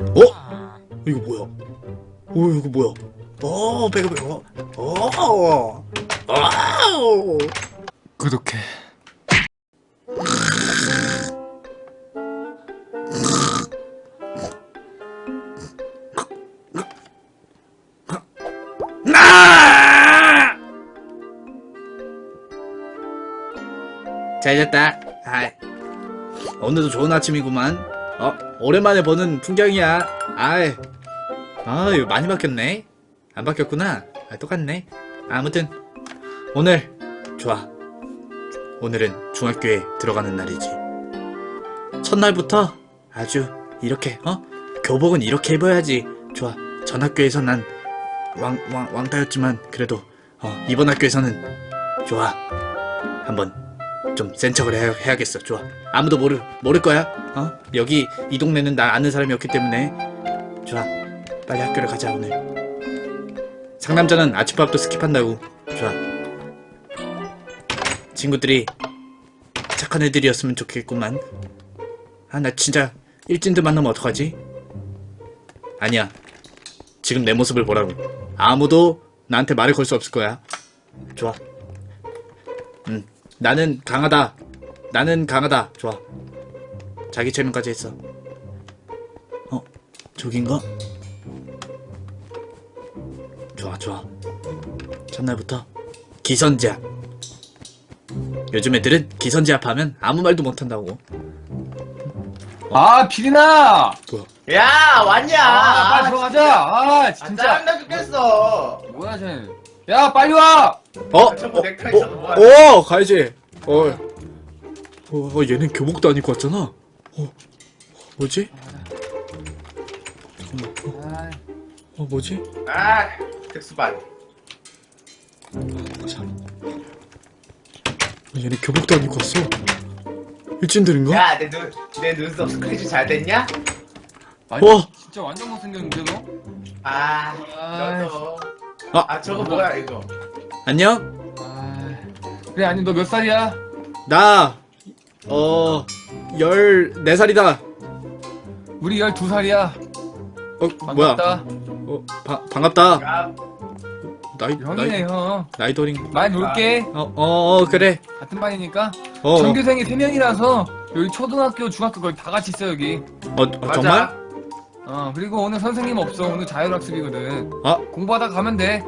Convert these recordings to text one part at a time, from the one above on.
어? 이거 뭐야? 오 이거 뭐야? 오 배가 배가. 오. 오. 구독해. 나! 잘 잤다. 아이. 오늘도 좋은 아침이구만. 어, 오랜만에 보는 풍경이야. 아이. 아, 이거 많이 바뀌었네. 안 바뀌었구나. 아, 똑같네. 아무튼 오늘 좋아. 오늘은 중학교에 들어가는 날이지. 첫날부터 아주 이렇게 어? 교복은 이렇게 입어야지. 좋아. 전 학교에서 난 왕, 왕, 왕따였지만 그래도 어, 이번 학교에서는 좋아 한번 좀 센 척을 해야, 해야 겠어. 좋아. 아무도 모를 모를 거야. 어? 여기 이 동네는 나 아는 사람이 없기 때문에. 좋아. 빨리 학교를 가자 오늘. 상남자는 아침밥도 스킵한다고. 좋아. 친구들이 착한 애들이었으면 좋겠구만. 아 나 진짜 일진들 만나면 어떡하지? 아니야. 지금 내 모습을 보라고. 아무도 나한테 말을 걸 수 없을 거야. 좋아. 응. 나는 강하다. 나는 강하다. 좋아. 자기 최면까지 했어. 어? 저긴가? 좋아, 좋아. 첫날부터 기선제압. 요즘 애들은 기선제압 하면 아무 말도 못한다고. 아, 피리나! 뭐야? 야 왔냐? 아, 빨리 들어가자! 아, 아, 진짜. 짜증나 죽겠어. 뭐야, 쟤. 야, 빨리 와! 어? 어? 넥타이 어? 어? 가야지. 어. 어, 어, 얘는 교복도 안 입고 왔잖아. 어, 뭐지? 잠깐만. 어, 아, 어 뭐지? 아 특수반. 참. 어, 얘네 교복도 안 입고 왔어. 일진들인가? 야 내 눈 내 눈썹 스크래치 잘 됐냐? 아니, 와. 진짜 완전 못생겼는데, 너? 아 아이. 너도. 아. 아 저거 뭐야 이거? 안녕? 아, 그래, 아니, 너 몇 살이야? 나, 어, 14살이다. 우리 12살이야. 어, 뭐야? 반갑다. 어, 바, 반갑다. 야 나이, 형이네, 나이, 형. 나이 더링. 많이 놀게. 어, 어, 어, 그래. 같은 반이니까. 어, 어, 전교생이 3명이라서, 여기 초등학교, 중학교 거의 다 같이 있어, 여기. 어, 어. 정말? 어, 그리고 오늘 선생님 없어. 오늘 자율학습이거든. 아, 공부하다 가면 돼.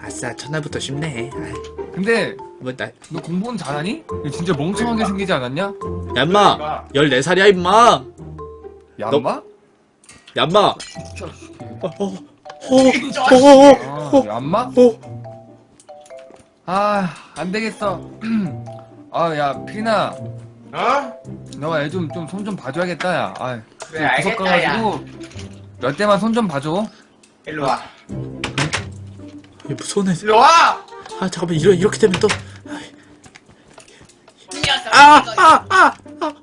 아싸, 첫날부터 쉽네. 아이, 근데, 뭐, 나, 너 공부는 잘하니? 너 진짜 멍청하게 생기지 않았냐? 야, 임마. 14살이야, 임마. 얌마? 어, 어, 어, 어, 어, 아, 얌마? 어, 아, 안 되겠어. 아, 야, 피나, 어? 너가 애 좀, 좀, 손 좀 봐줘야겠다, 야. 아, 그래 알겠다 야. 가가지고, 몇 대만 손 좀 봐줘. 일로 와. 얘 무서운 애. 일로 와. 아, 잠깐만, 이러, 이렇게 되면 또. 이 녀석. 아, 이거. 아, 아, 아.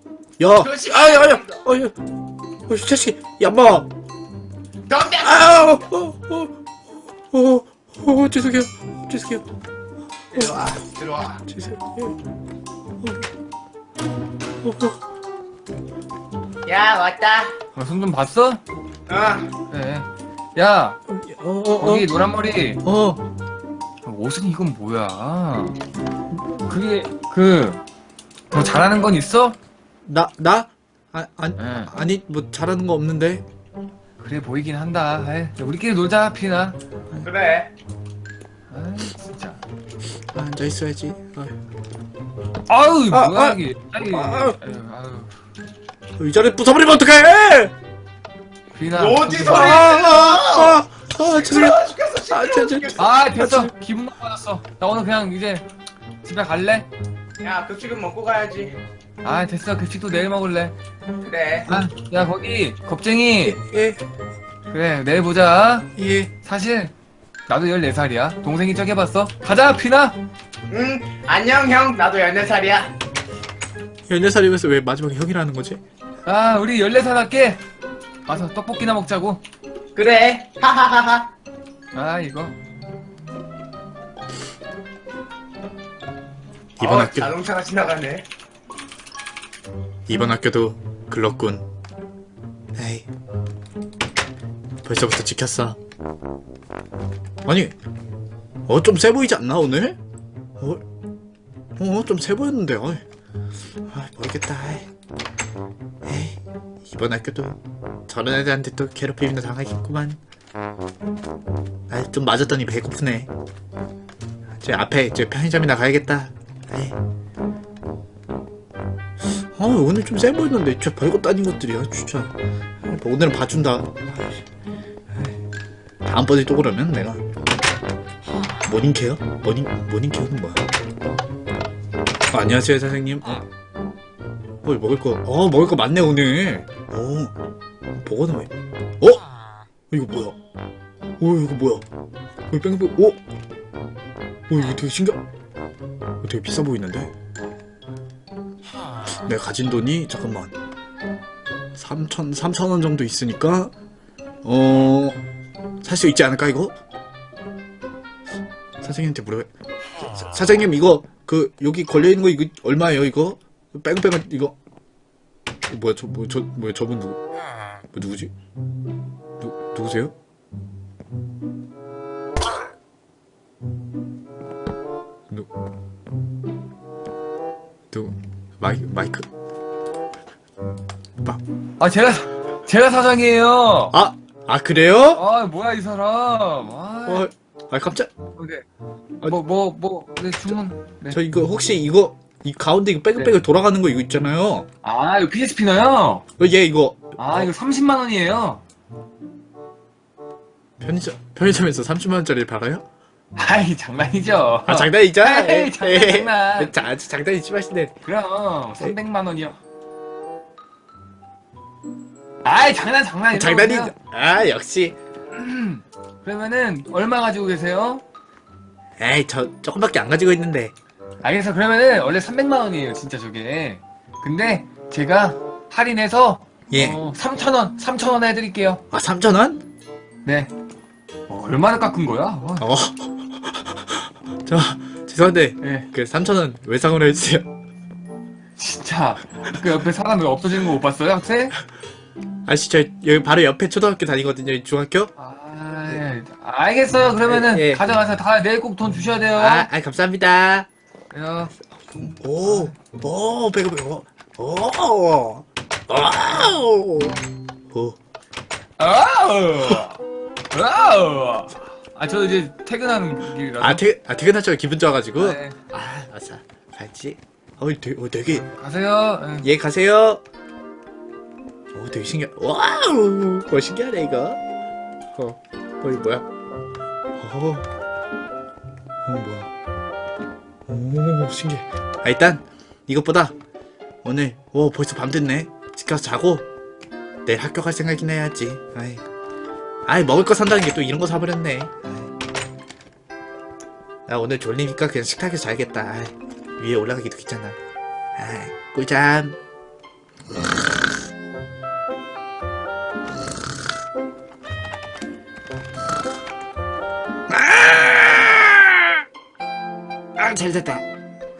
야, 조심해. 아, 야, 야, 어, 야, 어, 이 자식, 얌마. 덤벼. 아, 어, 어, 어, 어, 어, 죄송해요, 죄송해요, 일로 와. 들어와. 죄송해요. 어, 어, 야 왔다. 어, 손좀 봤어? 어. 그래. 야, 어, 어, 어, 거기 노란 머리. 어, 옷은 이건 뭐야? 그게, 그, 너 잘하는 건 있어? 나, 나, 아, 아니, 응. 아니, 뭐 잘하는 거 없는데. 그래 보이긴 한다. 아이, 야, 우리끼리 놀자, 피나. 그래. 진짜. 아, 앉아 있어야지. 아, 아유, 아, 뭐야, 아, 이게. 아유, 아, 아유, 아유. 의자를 부숴버리면 어떡해! 피나. 어디서 아, 해? 아, 아, 아, 죄송해요. 시끄러워 죽겠어. 아, 시끄러워 저, 저, 죽겠어. 아, 됐어. 기분 나빠졌어. 나 오늘 그냥 이제 집에 갈래? 야 급식은 먹고 가야지. 아, 됐어. 급식도 내일 먹을래. 그래. 아, 야, 거기, 겁쟁이. 예, 그래, 내일 보자. 예. 사실, 나도 14살이야. 동생이 쩍 해봤어. 가자, 피나! 응. 안녕 형. 나도 14살이야. 14살이면서 왜 마지막에 형이라는 거지? 아, 우리 14살 할게. 가서 떡볶이나 먹자고. 그래. 하하하하. 아, 이거. 이번 어, 학교, 자동차가 지나가네. 이번 학교도 글렀군. 에이, 벌써부터 지켰어. 아니, 어, 좀 세 보이지 않나, 오늘? 어, 어, 좀 세 보였는데, 어이. 아, 모르겠다. 에이, 이번 학교도 저런 애들한테 또 괴롭힘이나 당하겠구만. 아, 좀 맞았더니 배고프네. 저 앞에 저 편의점이나 가야겠다. 에이. 아, 오늘 좀 세 보였는데, 진짜 별것도 아닌 것들이야, 진짜. 아, 뭐 오늘은 봐준다. 다음번에 또 그러면 내가 모닝케어? 모닝 모닝케어는 뭐야? 어, 안녕하세요 선생님. 어, 어 먹을 거. 어 먹을 거 많네 오늘. 어 왜? 어 이거 뭐야? 어 이거 뭐야? 어 뺑뺑. 어? 어 이거 되게 신기하. 이거 되게 비싸 보이는데? 내가 가진 돈이 잠깐만 3천 3천 원 정도 있으니까 어. 살 수 있지 않을까 이거? 선생님한테 물어봐. 사- 사장님 이거 그 여기 걸려 있는 거 이거 얼마예요 이거? 뺑뺑 이거 어, 뭐야 저뭐저 뭐야 저분 누구? 뭐 누구지? 누 누구세요? 누누 마이크 마이크 아 제가 제가 사장이에요. 아 아 그래요? 아 뭐야 이 사람. 아, 어, 아 깜짝 네. 뭐뭐 뭐 네, 주문. 네. 저 이거 혹시 이거 이 가운데 이거 뺑뺑뺑 돌아가는 거 이거 있잖아요. 아 이거 피지 스피너요? 어, 얘 이거 아 이거 30만 원이에요. 편의점 편의점에서 30만 원짜리 팔아요? 아이 장난이죠. 아 장난이죠? 에이, 장난, 에이, 장난. 자, 장난이 심하신데. 그럼 300만 원이요. 아이 장난 장난. 장난이 이러고요. 아 역시. 그러면은 얼마 가지고 계세요? 에이 저 조금밖에 안 가지고 있는데. 알겠어. 그러면은 원래 300만 원이에요, 진짜 저게. 근데 제가 할인해서 예. 어, 3천 원, 3천 원 해드릴게요. 아 3천 원? 네. 어, 얼마나 깎은 거야? 어, 어. 저 죄송한데 예. 그 3천 원 외상으로 해주세요. 진짜 그 옆에 사람 왜 없어지는 거 못 봤어요, 학생? 아씨 저 여기 바로 옆에 초등학교 다니거든요. 이 중학교. 아, 예. 알겠어요. 그러면은 예, 예. 가져가서 다 내일 꼭 돈 주셔야 돼요. 아, 아 감사합니다. 어. 오, 오, 배고 배고. 오, 오, 오. 오. 아, 저 이제 퇴근하는 길이라서. 아, 퇴, 아 퇴근하죠. 기분 좋아가지고. 네. 아, 아싸. 갈지. 어, 되게, 어, 되게. 가세요. 응. 예, 가세요. 오, 되게 신기해. 와우! 어, 신기하네, 이거. 어, 어, 이거 뭐야? 어, 어, 뭐야. 오, 신기해. 아, 일단, 이것보다, 오늘, 오, 벌써 밤 됐네. 집 가서 자고, 내일 학교 갈 생각이나 해야지. 아이. 아이, 먹을 거 산다는 게 또 이런 거 사버렸네. 아이. 나 오늘 졸리니까 그냥 식탁에서 자야겠다. 아이, 위에 올라가기도 귀찮아. 아이, 꿀잠. 아, 잘 잤다.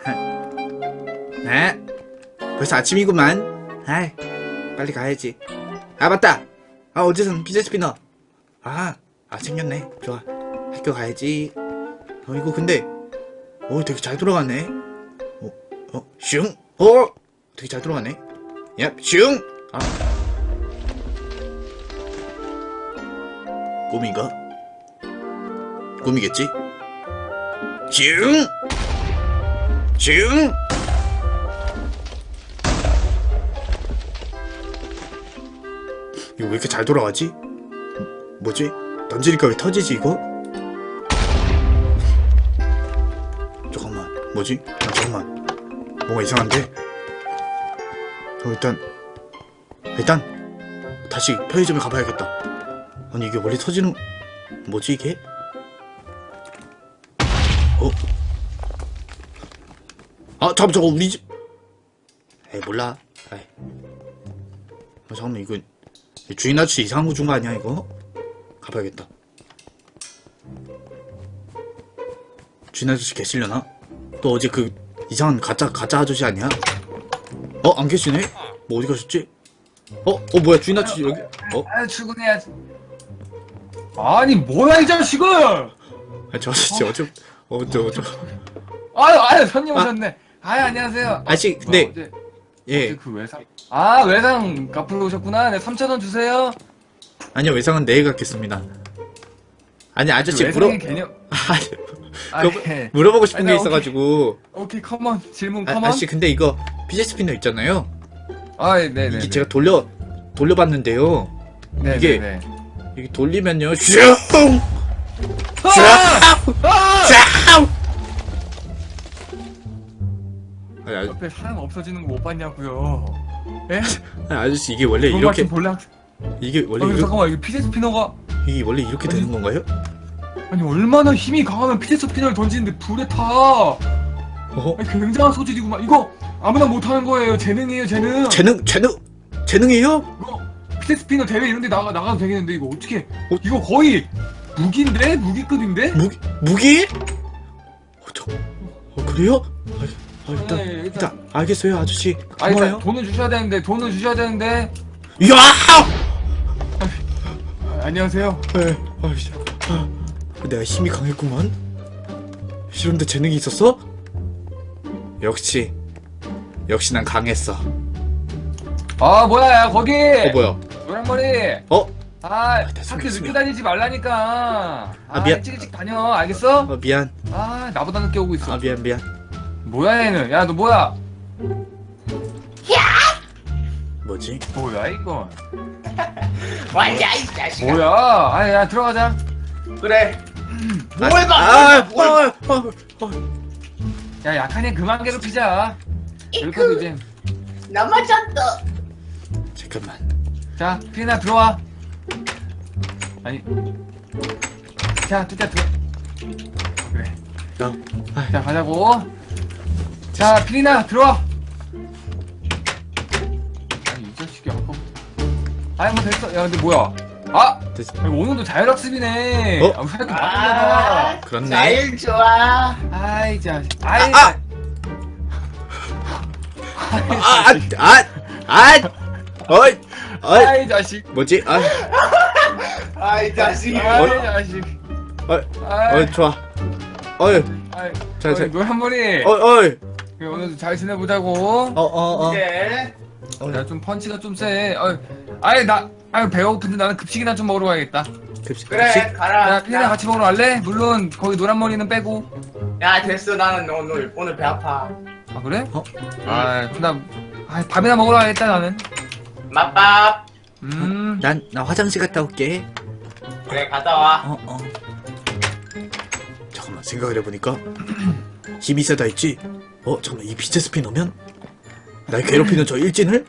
네. 벌써 아침이구만. 아이, 빨리 가야지. 아, 맞다. 아, 어제선 피자 스피너. 아, 아, 생겼네. 좋아. 학교 가야지. 어, 이거 근데, 어, 되게 잘 돌아가네. 어, 어, 슝. 어, 되게 잘 돌아가네. 야, 슝. 아. 꿈인가? 꿈이겠지? 슝! 슝! 이거 왜 이렇게 잘 돌아가지? 음, 뭐지? 던지니까 왜 터지지 이거? 잠깐만 뭐지? 아, 잠깐만 뭔가 이상한데? 어, 일단 일단 다시 편의점에 가봐야겠다 아니 이게 원래 터지는 뭐지 이게? 어? 아 잠깐 저거 우리 집 에이 몰라 에이. 아, 잠깐만 이거 주인 아저씨 이상한 거 준 거 아니야 이거? 가봐야겠다 주인 아저씨 계시려나? 또 어제 그 이상한 가짜 가짜 아저씨 아니야? 어 안 계시네? 뭐 어디 가셨지? 어? 어 뭐야 주인 아저씨 여기 어? 아, 출근해야지. 아니 뭐야 이 자식은 아, 저 진짜 어쩌 어쩌 어쩌 아유 아유 손님 아. 오셨네 아유 안녕하세요. 아저씨, 뭐야, 근데- 어제, 예. 어제 그 외상 아 외상 갚으러 오셨구나. 네 3천 원 주세요. 아니요 외상은 내일 갖겠습니다. 아니 아저씨 물어 외상의 개념. 아니, 아, 그거 예. 물어보고 싶은 아니, 게 나 있어가지고. 오케이 컴온 질문 아, 컴온. 아저씨 근데 이거 피제 스 피너 있잖아요. 아 네네 이게 제가 돌려 돌려봤는데요. 네, 이게- 네, 네. 이게 돌리면요 슝 옆에 사람 없어지는 거 못 봤냐고요 예? 아니, 아저씨 이게 원래 이렇게 볼래? 이게 아, 원래 이렇게, 잠깐만 이거 피제 스피너가 이게 원래 이렇게 아니, 되는 건가요? 아니 얼마나 힘이 강하면 피제 스피너를 던지는데 불에 타 어? 아니, 굉장한 소질이구만 이거 아무나 못하는 거예요 재능이에요 재능 재능 재능 재능이에요? 이거 피제 스피너 대회 이런 데 나가, 나가도 되겠는데 이거 어떻게 어? 이거 거의 무기인데? 무기급인데? 무기 무기? 어, 저, 어 그래요? 아, 아, 일단, 네, 일단 일단- 알겠어요 아저씨 아니 고마워요. 일단 돈을 주셔야 되는데 돈을 주셔야 되는데 이야! 아, 안녕하세요 에, 아, 씨, 아, 내가 힘이 강했구만. 이런데 재능이 있었어? 역시 역시 난 강했어. 어 아 뭐야 야, 거기 뭐야? 노란머리 어? 아 됐어, 학교 됐습니다. 늦게 다니지 말라니까 아, 미안. 일찍 일찍 다녀 알겠어? 어, 미안. 아 나보다 늦게 오고 있어 아 미안 미안. 뭐야 얘는? 야 너 뭐야? 뭐지? 뭐야 이거 와야 이 자식아. 뭐야? 아야 들어가자. 그래. 아, 뭘 봐. 아, 뭘 봐. 아, 아, 아, 야 약한 애 그만 괴롭히자. 여기까지 이제. 나 맞았다. 잠깐만. 자 피리나 들어와. 아니. 자 뚜자 들어 그래. 야, 아, 자 가자고 자 피리나 들어와 아니 이 자식이 아까 아니 뭐 됐어 야 근데 뭐야 아 됐어. 아니, 오늘도 자율학습이네 어? 아, 왜 이렇게 아, 그렇네. 자일 좋아. 아이 자 아이 아! 아, 아, 아, 어이, 어이, 아이 자식 뭐지? 아, 아이 자식. 아이 어? 자식 어이, 어이, 좋아. 어이, 아이 자, 자, 어이, 노란 머리 어이, 어이, 그래, 오늘도 잘 지내보자고 어, 어, 어. 네. 야, 좀 펀치가 좀 세. 어, 아이, 나, 아유, 배고픈데 나는 급식이나 좀 먹으러 가야겠다. 급식, 그래 급식? 가라. 야, 피디랑 같이 먹으러 갈래? 물론, 거기 노란 머리는 빼고. 야 됐어 나는 오늘 오늘 배 아파. 아, 그래? 어? 아, 나, 아, 밥이나 먹으러 가야겠다, 나는. 맛밥. 음, 난, 나 화장실 갔다 올게. 그래 갔다 와. 어, 어. 잠깐만, 생각을 해보니까, 힘이 세다 했지? 어, 잠깐만, 이 비체 스피너면? 날 괴롭히는 저 일진을?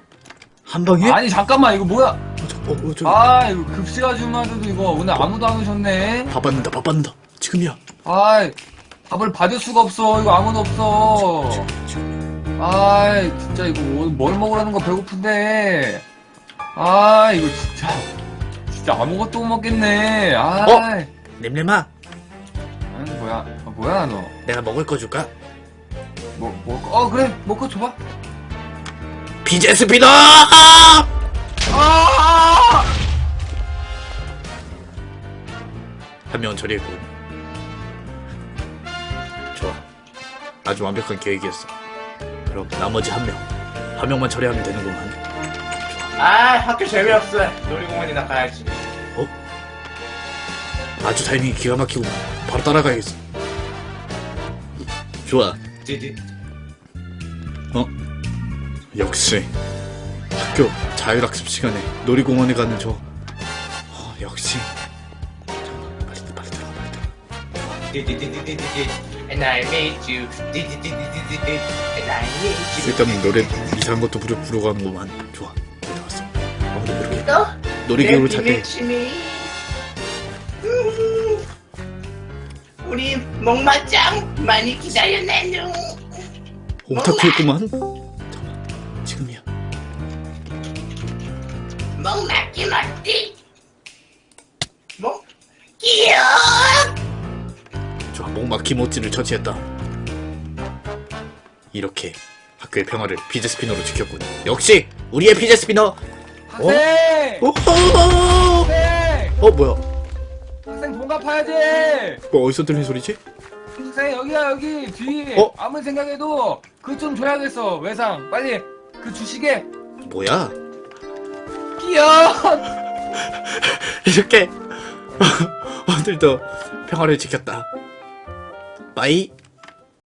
한 방에? 아니, 잠깐만, 이거 뭐야? 어, 저, 어, 어, 저, 아, 이거 급식 아줌마들도 이거 오늘 아무도 안 오셨네. 밥 받는다, 밥 받는다. 지금이야. 아, 밥을 받을 수가 없어. 이거 아무도 없어. 아, 진짜 이거 오늘 뭘 먹으라는 거 배고픈데. 아, 이거 진짜. 진짜 아무것도 못 먹겠네. 아. 어? 냄새마, 아니 뭐야 아, 뭐야 너 내가 먹을 거 줄까? 뭐, 뭐, 어 그래 먹고 줘봐 비제 스피너! 아 한 명은 처리했고. 좋아. 아주 완벽한 계획이었어. 그럼 나머지 한 명. 한 명만 처리하면 되는구만. 아 학교 재미없어. 놀이공원이나 가야지. 아주 타이밍이 기가 막히고 바로 따라가야겠어. 좋아. 찌찌. 어? 역시 학교 자율학습 시간에 놀이공원에 가는 저 어, 역시 자, 빨리 빨리 들어가 빨리 들어가 띠띠띠띠띠띠. And I made you. 띠띠띠띠띠띠. And I made you. 쓸데없는 노래 이상한 것도 부르 부르고 하는구만 좋아 들어갔어 아무도 모르게 또? 놀이기구를 내 찾대. 음. 우리 목마짱 많이 기다렸네. 오타쿠였구만. 잠깐만 지금이야. 맞지? 목 귀여. 좋아 목막 키모찌를 처치했다. 이렇게 학교의 평화를 피제 스피너로 지켰군. 역시 우리의 피제 스피너! 학생! 오호 학생! 어 뭐야? 갚아야지. 뭐 어디서 들린 소리지? 세상에 여기야 여기 뒤. 어? 아무리 생각해도 그 좀 줘야겠어 외상. 빨리 그 주시게. 뭐야? 끼어. 이렇게 오늘도 평화를 지켰다. 빠이.